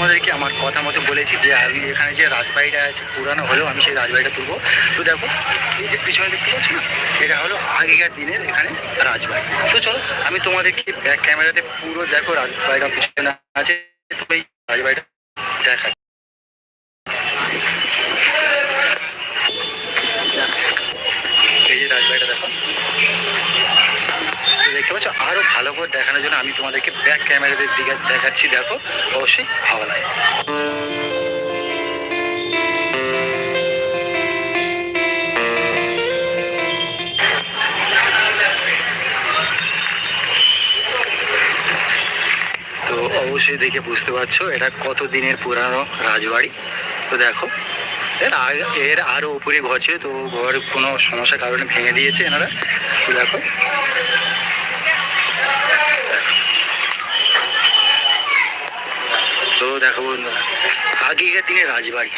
তোমাদেরকে আমার কথা মতো বলেছি যে আমি এখানে যে রাজবাড়িটা আছে, পুরানো হলেও আমি সেই রাজবাড়িটা তুলবো। তো দেখো, এই যে পিছনে দেখতে পাচ্ছ না, এটা হলো আগেকার দিনের এখানে রাজবাড়ি। তো চলো, আমি তোমাদেরকে ব্যাক ক্যামেরাতে পুরো দেখো রাজবাড়িটা পিছনে আছে, তো এই রাজবাড়িটা দেখা এই যে রাজবাড়িটা দেখো। দেখতে পাচ্ছ? আরও ভালো করে দেখানোর জন্য আমি তোমাদেরকে ব্যাক ক্যামেরাতে দিকে দেখাচ্ছি, দেখো, অবশ্যই ভালো লাগে অবশ্যই দেখে বুঝতে পারছ, এটা কত দিনের পুরানো রাজবাড়ি? তো দেখো, এর এর আরও উপরে ঘর ছিল, তো ঘর কোনো সমস্যার কারণে ভেঙে দিয়েছে এনারা। দেখো তো দেখো বন্ধুরা আগেকার দিনে রাজবাড়ি।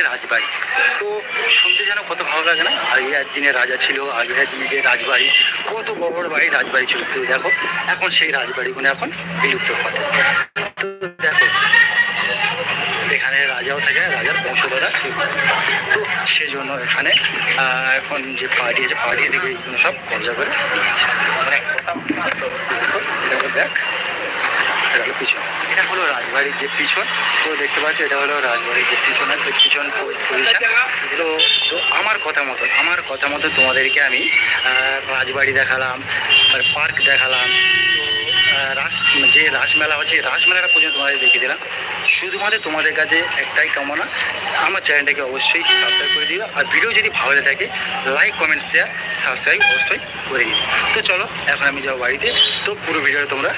দিনের রাজবাড়ি। তো শুনতে যেন কত ভালো লাগে না? আগেকার দিনের রাজা ছিল আগেকার দিনে যে রাজবাড়ি, কত বড় বড় বাড়ি রাজবাড়ি ছিল। দেখো, এখন সেই রাজবাড়িগুলো এখন বিলুপ্ত পথে তো দেখো, এখানে রাজাও থাকে, রাজার বংশধরা তো সেজন্য এখানে এখন যে পার্টি আছে পার্টি এইগুলো সব কবজা করে মানে দেখ। পিছন। এটা হলো রাজবাড়ির যে পিছন। তো দেখতে পাচ্ছ, এটা হলো রাজবাড়ির যে পিছনের যে পিছন এগুলো তো আমার কথা মতো, আমার কথা মতো তোমাদেরকে আমি রাজবাড়ি দেখালাম পার্ক দেখালাম। রাস, যে রাসমেলা হচ্ছে রাসমেলাটা পর্যন্ত তোমাদের দেখিয়ে দিলাম। শুধুমাত্র তোমাদের কাছে একটাই কামনা, আমার চ্যানেলটাকে অবশ্যই সাবস্ক্রাইব করে দিও, আর ভিডিও যদি ভালো লেগে থাকে লাইক কমেন্ট শেয়ার সাবস্ক্রাইব অবশ্যই করে দিও। তো চলো, এখন আমি যাব বাড়িতে। তো পুরো ভিডিওটা তোমরা